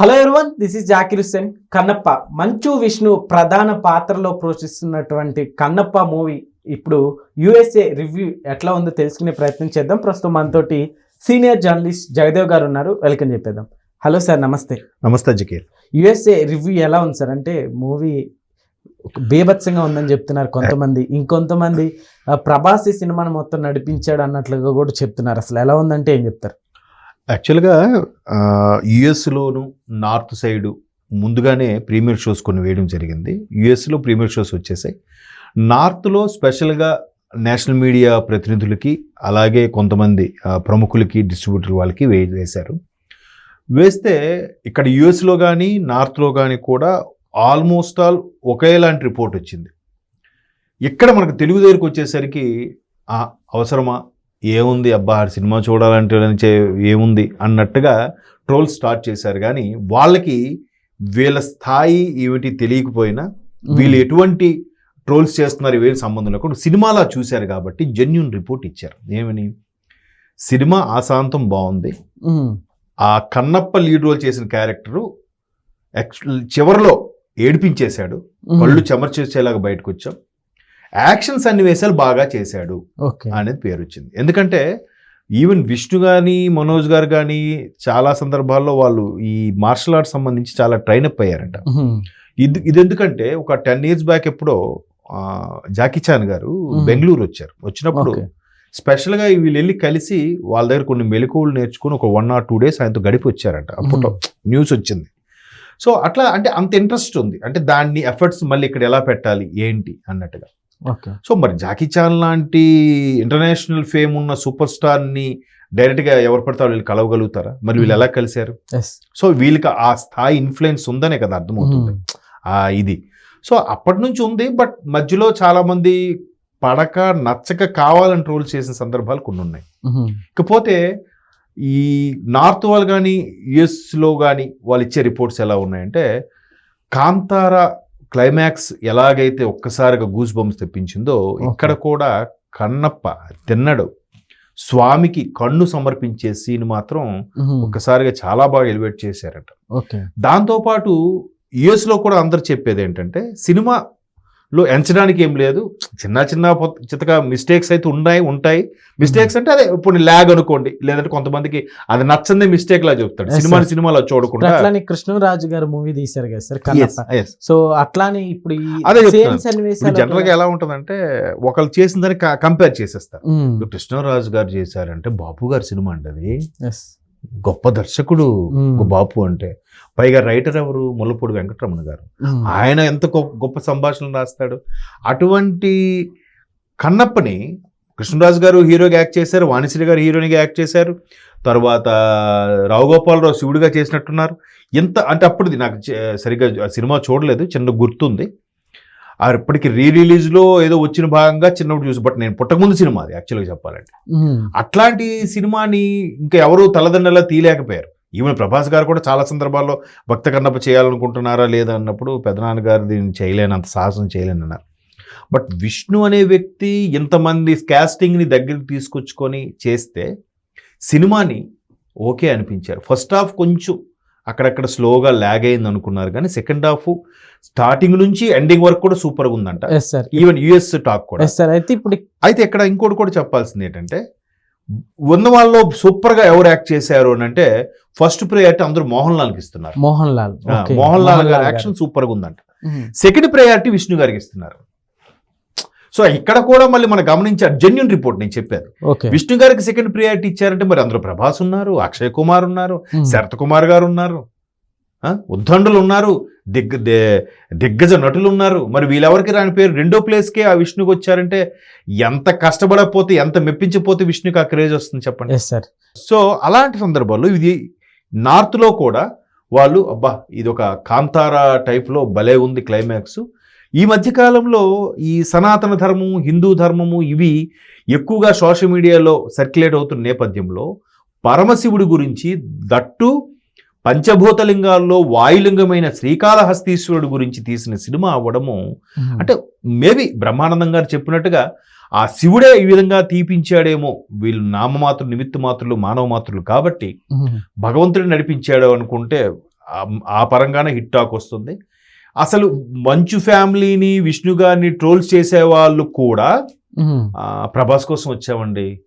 Hello everyone this is Zakir Hussain Kannappa Manchu Vishnu ప్రధాన పాత్రలో పోషిస్తున్నటువంటి కన్నప్ప మూవీ ఇప్పుడు యుఎస్ఏ రివ్యూ ఎట్లా ఉందో తెలుసుకునే ప్రయత్నం చేద్దాం. ప్రస్తుతం మనతోటి సీనియర్ జర్నలిస్ట్ జగదేవ్ గారు ఉన్నారు. వెల్కమ్ చెప్పేద్దాం. హలో సార్ నమస్తే. నమస్తే జకీర్. యుఎస్ఏ రివ్యూ ఎలా ఉంది సార్ అంటే మూవీ బీభత్సంగా ఉందని చెప్తున్నారు కొంతమంది. ఇంకొంతమంది ప్రభాస్ ఈ సినిమాను మొత్తం నడిపించాడు అన్నట్లుగా కూడా చెప్తున్నారు. అసలు ఎలా ఉందంటే ఏం చెప్తారు? యాక్చువల్గా యుఎస్లోను నార్త్ సైడు ముందుగానే ప్రీమియర్ షోస్ కొన్ని వేయడం జరిగింది. యుఎస్లో ప్రీమియర్ షోస్ వచ్చేసాయి. నార్త్లో స్పెషల్గా నేషనల్ మీడియా ప్రతినిధులకి అలాగే కొంతమంది ప్రముఖులకి డిస్ట్రిబ్యూటర్ వాళ్ళకి వే వేశారు. వేస్తే ఇక్కడ యుఎస్లో కానీ నార్త్లో కానీ కూడా ఆల్మోస్ట్ ఆల్ ఒకేలాంటి రిపోర్ట్ వచ్చింది. ఇక్కడ మనకు తెలుగు దగ్గరికి వచ్చేసరికి అవసరమా? ఏముంది అబ్బా సినిమా చూడాలంటే ఏముంది అన్నట్టుగా ట్రోల్ స్టార్ట్ చేశారు. కానీ వాళ్ళకి వీళ్ళ స్థాయి ఏమిటి తెలియకపోయినా వీళ్ళు ఎటువంటి ట్రోల్స్ చేస్తున్నారు ఇవేం సంబంధం లేకుండా సినిమాలా చూశారు కాబట్టి జెన్యున్ రిపోర్ట్ ఇచ్చారు. ఏమని? సినిమా ఆశాంతం బాగుంది. ఆ కన్నప్ప లీడ్ రోల్ చేసిన క్యారెక్టరు చివరిలో ఏడిపించేశాడు. కళ్ళు చెమర్చేసేలాగా బయటకు వచ్చాం యాక్షన్ సన్నివేశాలు బాగా చేశాడు అనేది పేరు వచ్చింది ఎందుకంటే ఈవెన్ విష్ణు కానీ మనోజ్ గారు కానీ చాలా సందర్భాల్లో వాళ్ళు ఈ మార్షల్ ఆర్ట్స్ సంబంధించి చాలా ట్రైన్ అప్ అయ్యారంట. ఇది ఇది ఎందుకంటే ఒక టెన్ ఇయర్స్ బ్యాక్ ఎప్పుడో జాకీ చాన్ గారు. బెంగళూరు వచ్చారు. వచ్చినప్పుడు స్పెషల్గా వీళ్ళు వెళ్ళి కలిసి వాళ్ళ దగ్గర కొన్ని మెలకువలు నేర్చుకుని ఒక వన్ ఆర్ టూ డేస్ ఆయనతో గడిపి వచ్చారంట. అప్పుడు న్యూస్ వచ్చింది. సో అట్లా అంటే అంత ఇంట్రెస్ట్ ఉంది. అంటే దాన్ని ఎఫర్ట్స్ మళ్ళీ ఇక్కడ ఎలా పెట్టాలి? ఏంటి? అన్నట్టుగా. సో మరి జాకీ చాన్ లాంటి ఇంటర్నేషనల్ ఫేమ్ ఉన్న సూపర్ స్టార్ని డైరెక్ట్గా ఎవరు పడతారు వీళ్ళు కలవగలుగుతారా? మరి వీళ్ళు ఎలా కలిశారు? సో వీళ్ళకి ఆ స్థాయి ఇన్ఫ్లుయెన్స్ ఉందనే కదా అర్థమవుతుంది. ఆ ఇది. సో అప్పటి నుంచి ఉంది బట్ మధ్యలో చాలా మంది పడక నచ్చక కావాలని ట్రోల్ చేసిన సందర్భాలు కొన్ని ఉన్నాయి. ఇకపోతే ఈ నార్త్ వాళ్ళు కానీ యుఎస్లో కానీ వాళ్ళు ఇచ్చే రిపోర్ట్స్ ఎలా ఉన్నాయంటే కాంతార క్లైమాక్స్ ఎలాగైతే ఒక్కసారిగా గూస్ బంప్స్ తెప్పించిందో ఇక్కడ కూడా కన్నప్ప తిన్నడు. స్వామికి కన్ను సమర్పించే సీన్ మాత్రం ఒక్కసారిగా చాలా బాగా ఎలివేట్ చేశారట. దాంతోపాటు యుఎస్లో కూడా అందరు చెప్పేది ఏంటంటే సినిమాలో ఎంచడానికి ఏం లేదు. చిన్న చిన్న చితక మిస్టేక్స్ అయితే ఉన్నాయి ఉంటాయి. మిస్టేక్స్ అంటే అదే ఇప్పుడు ల్యాగ్ అనుకోండి. లేదంటే కొంతమందికి అది నచ్చందే మిస్టేక్ లా చెప్తాడు. Sir. సినిమాలో చూడకుండా. అట్లానే కృష్ణరాజు గారు మూవీ తీశారు కదా సార్. సో అట్లానే ఇప్పుడు అదే జనరల్గా ఎలా ఉంటుందంటే ఒకళ్ళు చేసిన దాన్ని కంపేర్ చేసేస్తారు. ఇప్పుడు కృష్ణరాజు గారు చేశారంటే బాపు గారి సినిమా అండి అది. గొప్ప దర్శకుడు బాపు అంటే పైగా రైటర్ ఎవరు? ముల్లపూడి వెంకటరమణ గారు. ఆయన ఎంత గొప్ప గొప్ప సంభాషణలు రాస్తాడు. అటువంటి కన్నప్పని కృష్ణరాజు గారు హీరోగా యాక్ట్ చేశారు వాణిశ్రీ గారు హీరోనిగా యాక్ట్ చేశారు. తర్వాత రావు గోపాలరావు శివుడిగా చేసినట్టున్నారు. ఎంత అంటే అప్పుడు నాకు సరిగ్గా సినిమా చూడలేదు చిన్న గుర్తుంది. ఆ ఇప్పటికి రీ రిలీజ్లో ఏదో వచ్చిన భాగంగా చిన్నప్పుడు చూసి బట్ నేను పుట్టకముందు సినిమా అది యాక్చువల్గా చెప్పాలంటే. అట్లాంటి సినిమాని ఇంకా ఎవరు తలదండలా తీయలేకపోయారు. ఈవెన్ ప్రభాస్ గారు కూడా చాలా సందర్భాల్లో భక్త కన్నప్ప చేయాలనుకుంటున్నారా లేదా అన్నప్పుడు పెదనాన్న గారు దీన్ని చేయలేనంత సాహసం చేయలేనన్నారు. బట్ విష్ణు అనే వ్యక్తి ఇంతమంది క్యాస్టింగ్ని దగ్గరికి తీసుకొచ్చుకొని చేస్తే సినిమాని ఓకే అనిపించారు. ఫస్ట్ హాఫ్ కొంచెం అక్కడక్కడ స్లోగా ల్యాగ్ అయింది అనుకున్నారు. కానీ సెకండ్ హాఫ్ స్టార్టింగ్ నుంచి ఎండింగ్ వరకు కూడా సూపర్గా ఉందంట. Yes, sir. Even US talk కూడా. Sir. అయితే ఇప్పుడు అయితే ఇక్కడ ఇంకోటి కూడా చెప్పాల్సింది ఏంటంటే ఉన్న వాళ్ళలో సూపర్గా ఎవరు యాక్ట్ చేశారు అని అంటే ఫస్ట్ ప్రయారిటీ అందరూ మోహన్ లాల్కి ఇస్తున్నారు. మోహన్ లాల్. మోహన్ లాల్ గారి. యాక్షన్ సూపర్గా ఉందంట. ఉమ్, సెకండ్ ప్రయారిటీ విష్ణు గారికి ఇస్తున్నారు. సో ఇక్కడ కూడా మళ్ళీ మనం గమనించారు జెన్యున్ రిపోర్ట్ నేను చెప్పాను. విష్ణు గారికి సెకండ్ ప్రియారిటీ ఇచ్చారంటే మరి అందులో ప్రభాస్ ఉన్నారు అక్షయ్ కుమార్ ఉన్నారు ఉమ్, శరత్ కుమార్ గారు ఉన్నారు ఉద్దండులు ఉన్నారు దిగ్గ దే- దిగ్గజ నటులు ఉన్నారు. మరి వీళ్ళెవరికి రాని పేరు? రెండో ప్లేస్కే ఆ విష్ణుకి వచ్చారంటే ఎంత కష్టపడకపోతే ఎంత మెప్పించకపోతే విష్ణుకి ఆ క్రేజ్ వస్తుంది చెప్పండి. Sir. సో అలాంటి సందర్భాల్లో ఇది నార్త్లో కూడా వాళ్ళు అబ్బా ఇది ఒక కాంతారా టైప్లో భలే ఉంది క్లైమాక్స్ ఈ మధ్యకాలంలో ఈ సనాతన ధర్మము హిందూ ధర్మము ఇవి ఎక్కువగా సోషల్ మీడియాలో సర్క్యులేట్ అవుతున్న నేపథ్యంలో పరమశివుడి గురించి దట్టు పంచభూతలింగాల్లో వాయులింగమైన శ్రీకాళహస్తీశ్వరుడు గురించి తీసిన సినిమా అవ్వడము అంటే మేబీ బ్రహ్మానందం గారు చెప్పినట్టుగా ఆ శివుడే ఈ విధంగా తీపించాడేమో వీళ్ళు నామమాత్రులు నిమిత్త మాత్రులు మానవ మాత్రులు కాబట్టి ఉమ్, భగవంతుడు నడిపించాడు అనుకుంటే ఆ పరంగానే హిట్ టాక్ వస్తుంది. అసలు మంచు ఫ్యామిలీని విష్ణు గారిని ట్రోల్స్ చేసే వాళ్ళు కూడా ప్రభాస్ కోసం వచ్చామండి.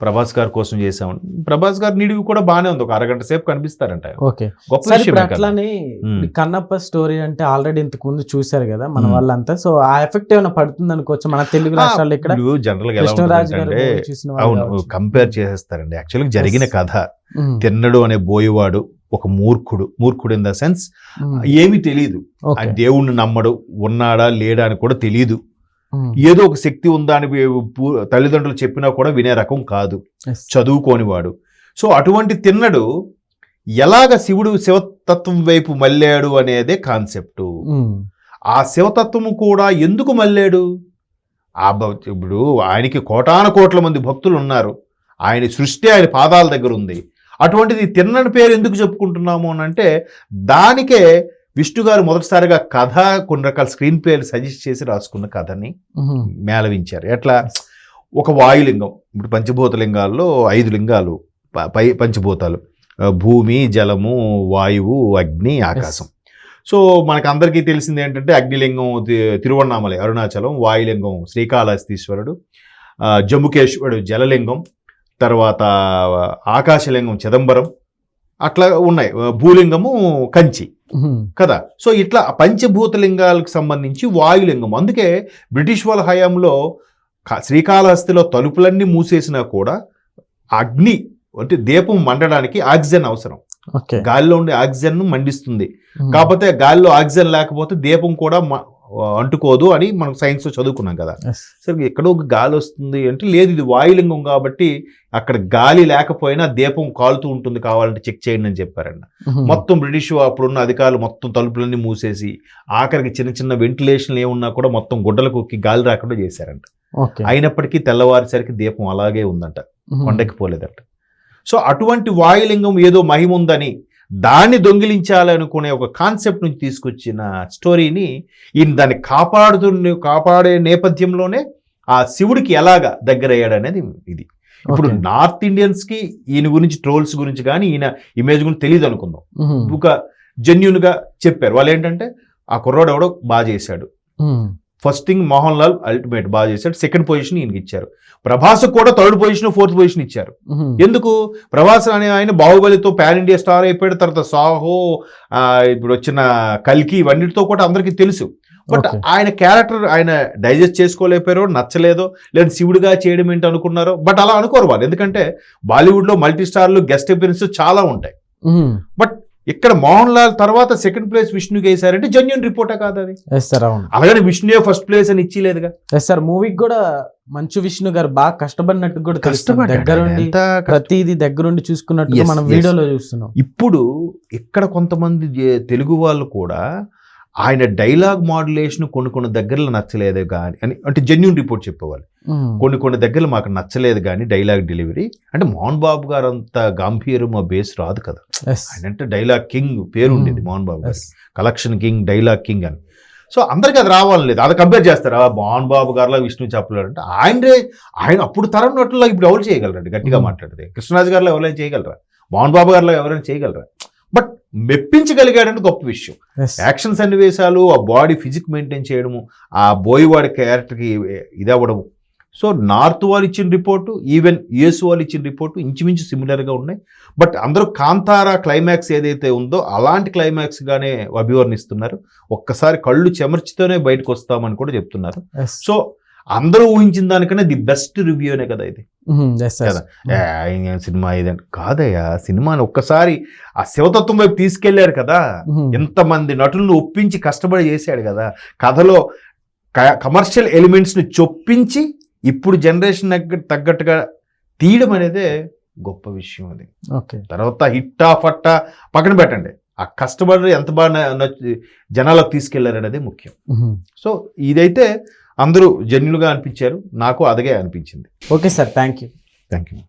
ప్రభాస్ గారి కోసం చేసామండి. ప్రభాస్ గారి నిడివి కూడా బాగానే ఉంది. ఒక అరగంట సేపు కనిపిస్తారంట. ఓకే. గొప్ప అట్లానే కన్నప్ప స్టోరీ అంటే ఆల్రెడీ ఇంతకు ముందు చూశారు కదా మన. వాళ్ళంతా. సో ఆ ఎఫెక్ట్ ఏమైనా పడుతుంది అనుకోవచ్చు? మన తెలుగు రాష్ట్రాల్లో ఇక్కడ? జనరల్గా అవును. కంపేర్ చేసేస్తారండి. యాక్చువల్గా జరిగిన. కథ. తిన్నడు అనే బోయేవాడు ఒక మూర్ఖుడు మూర్ఖుడు ఇన్ ద సెన్స్. ఏమీ తెలియదు ఆ దేవుణ్ణి నమ్మడు ఉన్నాడా లేడా అని కూడా తెలియదు ఉమ్. ఏదో ఒక శక్తి ఉందా అని తల్లిదండ్రులు చెప్పినా కూడా వినే రకం కాదు. చదువుకోనివాడు. సో అటువంటి తిన్నడు ఎలాగ శివుడు శివతత్వం వైపు మళ్ళాడు అనేదే కాన్సెప్ట్ ఉమ్. ఆ శివతత్వము కూడా ఎందుకు మళ్ళాడు? ఆ ఇప్పుడు ఆయనకి కోటాన కోట్ల మంది భక్తులు ఉన్నారు. ఆయన సృష్టి ఆయన పాదాల దగ్గర ఉంది. అటువంటిది తిన్నని పేరు ఎందుకు చెప్పుకుంటున్నాము అని అంటే దానికే విష్ణు గారు మొదటిసారిగా కథ కొన్ని రకాల స్క్రీన్ ప్లేలు సజెస్ట్ చేసి రాసుకున్న కథని. మేళవించారు. ఎట్లా? ఒక వాయులింగం ఇప్పుడు పంచభూత లింగాల్లో ఐదు లింగాలు ప- పై పంచభూతాలు. భూమి జలము వాయువు అగ్ని ఆకాశం. సో మనకు అందరికీ తెలిసింది ఏంటంటే అగ్నిలింగం తి- తిరువണ്ണామలై అరుణాచలం వాయులింగం శ్రీకాళహస్తీశ్వరుడు ఆ, జంబుకేశ్వరుడు జలలింగం తర్వాత ఆకాశలింగం చిదంబరం అట్లా ఉన్నాయి. భూలింగము కంచి. కదా. సో ఇట్లా పంచభూత లింగాలకు సంబంధించి వాయులింగం. అందుకే బ్రిటిష్ వాళ్ళ హయాంలో శ్రీకాళహస్తిలో తలుపులన్నీ మూసేసినా కూడా అగ్ని అంటే దీపం మండడానికి ఆక్సిజన్ అవసరం. గాలిలో ఉండే ఆక్సిజన్ మండిస్తుంది. కాకపోతే గాలిలో ఆక్సిజన్ లేకపోతే దీపం కూడా మ- అంటుకోదు అని మనం సైన్స్లో చదువుకున్నాం కదా. సరే ఎక్కడో ఒక గాలి వస్తుంది అంటే లేదు ఇది వాయులింగం కాబట్టి అక్కడ గాలి లేకపోయినా దీపం కాలుతూ ఉంటుంది కావాలంటే చెక్ చేయండి అని చెప్పారండి ఉమ్. మొత్తం బ్రిటిష్ అప్పుడున్న అధికారులు మొత్తం తలుపులన్నీ మూసేసి ఆఖరికి చిన్న చిన్న వెంటిలేషన్ ఏమున్నా కూడా మొత్తం గుడ్డలకు గాలి రాకుండా చేశారంట అయినప్పటికీ తెల్లవారిసరికి దీపం అలాగే ఉందంట. కొండకి పోలేదంట సో అటువంటి వాయులింగం ఏదో మహిమ ఉందని దాన్ని దొంగిలించాలనుకునే ఒక కాన్సెప్ట్ నుంచి తీసుకొచ్చిన స్టోరీని ఈయన దాన్ని కాపాడుతు కాపాడే నేపథ్యంలోనే ఆ శివుడికి ఎలాగా దగ్గరయ్యాడు అనేది ఇది ఇప్పుడు. నార్త్ ఇండియన్స్కి ఈయన గురించి ట్రోల్స్ గురించి కానీ ఈయన ఇమేజ్ గురించి తెలియదు అనుకుందాం. ఒక జెన్యున్గా చెప్పారు వాళ్ళు ఏంటంటే ఆ కుర్రోడు ఎవడో బాగా చేశాడు. First thing Mohan Lal ultimate బాగా చేశాడు. సెకండ్ పొజిషన్ ఈయనకి ఇచ్చారు. ప్రభాస్ కూడా థర్డ్ పొజిషన్ ఫోర్త్ పొజిషన్ ఇచ్చారు. ఎందుకు? ప్రభాస్ అనే ఆయన బాహుబలితో పాన్ ఇండియా స్టార్ అయిపోయాడు తర్వాత సాహో ఇప్పుడు వచ్చిన కల్కి ఇవన్నిటితో కూడా అందరికీ తెలుసు. బట్. ఆయన క్యారెక్టర్ ఆయన డైజెస్ట్ చేసుకోలేకపోయారో నచ్చలేదో లేదా శివుడిగా చేయడం ఏంటి అనుకున్నారో బట్ అలా అనుకోరు వాళ్ళు. ఎందుకంటే బాలీవుడ్లో మల్టీ స్టార్లు గెస్ట్ అపియరెన్స్ చాలా ఉంటాయి. ఉమ్. ఇక్కడ మోహన్ లాల్ తర్వాత సెకండ్ ప్లేస్ విష్ణుకి వేశారంటే జెన్యున్ రిపోర్టా కాదు అది. సార్ అవును. అలాగని విష్ణుయే ఫస్ట్ ప్లేస్ అని ఇచ్చిలేదుగా. ఎస్ సార్ మూవీకి కూడా మంచు విష్ణు గారు బాగా కష్టపడినట్టు కూడా తెలుస్తుంది. దగ్గరుండి ప్రతిదీ దగ్గరుండి చూసుకున్నట్టు మనం. వీడియోలో చూస్తున్నాం. ఇప్పుడు ఇక్కడ కొంతమంది తెలుగు వాళ్ళు కూడా ఆయన డైలాగ్ మాడ్యులేషన్ కొన్ని కొన్ని దగ్గరలో నచ్చలేదు కానీ అని అంటే జెన్యున్ రిపోర్ట్ చెప్పేవాళ్ళు. కొన్ని కొన్ని దగ్గరలో మాకు నచ్చలేదు కానీ డైలాగ్ డెలివరీ. అంటే మోహన్ బాబు గారు అంత గాంభీర్యం ఆ బేస్ రాదు కదా. ఆయన అంటే డైలాగ్ కింగ్ పేరు ఉండేది. మోహన్ బాబు గారు. కలెక్షన్ కింగ్ డైలాగ్ కింగ్ అని. సో అందరికీ అది రావాలని లేదు. అది కంపేర్ చేస్తారా? మోహన్ బాబు గారిలో విష్ణు చెప్పలేడు అంటే ఆయనే ఆయన అప్పుడు తరం నటుల్లో ఇప్పుడు ఎవరు చేయగలరండి? గట్టిగా. మాట్లాడితే. కృష్ణరాజు గారిలో ఎవరైనా చేయగలరా? మోహన్ బాబు గారిలో ఎవరైనా చేయగలరా? బట్ మెప్పించగలిగాడని గొప్ప విషయం. యాక్షన్ సన్నివేశాలు ఆ బాడీ ఫిజిక్ మెయింటైన్ చేయడము ఆ బోయివాడి క్యారెక్టర్కి ఇది అవ్వడము సో నార్త్ వాళ్ళు ఇచ్చిన రిపోర్టు ఈవెన్ యుఎస్ వాళ్ళు ఇచ్చిన రిపోర్టు ఇంచుమించు సిమిలర్గా ఉన్నాయి బట్ అందరూ కాంతారా క్లైమాక్స్ ఏదైతే ఉందో అలాంటి క్లైమాక్స్గానే అభివర్ణిస్తున్నారు ఒక్కసారి కళ్ళు చెమర్చితోనే బయటకు వస్తామని కూడా చెప్తున్నారు. సో అందరూ ఊహించిన దానికన్నా ది బెస్ట్ రివ్యూనే కదా ఇది. కదా. ఏ, ఆయన సినిమా ఇదని కాదయ్యా సినిమాని ఒక్కసారి ఆ శివతత్వం వైపు తీసుకెళ్ళారు కదా ఉమ్. ఎంతమంది నటులను ఒప్పించి కష్టపడి చేశాడు కదా కథలో కమర్షియల్ ఎలిమెంట్స్ని చొప్పించి ఇప్పుడు జనరేషన్ తగ్గట్టుగా తీయడం అనేదే గొప్ప విషయం అది. ఓకే. తర్వాత హిట్టా ఫట్టా పక్కన పెట్టండి. ఆ కష్టపడి ఎంత బాగా జనాలకు తీసుకెళ్ళారు అనేది ముఖ్యం. సో ఇదైతే అందరూ జన్యులుగా అనిపించారు. నాకు అదగే అనిపించింది. Okay sir. Thank you thank you